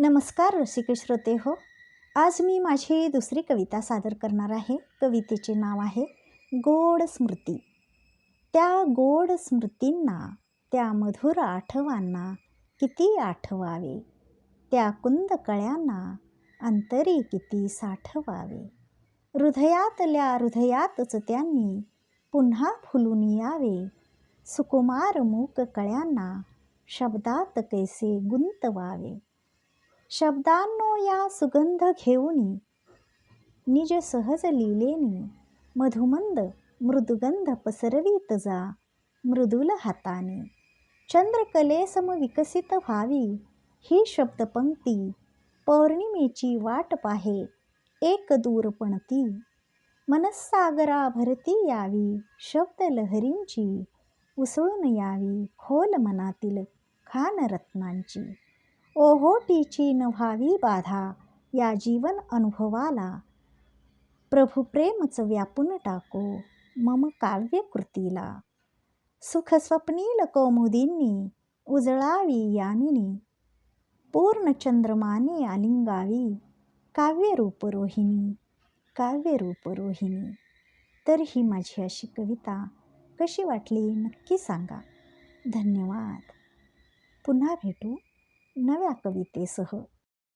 नमस्कार रसिक श्रोते हो. आज मी माझी दुसरी कविता सादर करणार आहे. कवितेचे नाव आहे गोड स्मृती. त्या गोड स्मृतींना त्या मधुर आठवांना किती आठवावे? त्या कुंद कळ्यांना अंतरी किती साठवावे? हृदयातल्या हृदयातच त्यांनी पुन्हा फुलून यावे. सुकुमार मूक कळ्यांना शब्दात कैसे गुंतवावे? शब्दांनो या सुगंध घेऊनी निज सहज लिलेनी मधुमंद मृदुगंध पसरवीत जा मृदुल हाताने. चंद्रकलेसम विकसित व्हावी ही शब्दपंक्ती पौर्णिमेची वाट पाहे एक दूरपणती मनस्सागरा भरती यावी शब्द लहरींची उसळून यावी खोल मनातील खानरत्नांची. ओहोटीची न व्हावी बाधा या जीवन अनुभवाला. प्रभू प्रेमच व्यापून टाको मम काव्यकृतीला. सुखस्वप्नील कौमुदींनी उजळावी यामिनी. पूर्ण चंद्रमाने आलिंगावी काव्यरूप रोहिणी काव्यरूप रोहिणी. तर ही माझी अशी कविता कशी वाटली नक्की सांगा. धन्यवाद. पुन्हा भेटू. नव्या कवितेसह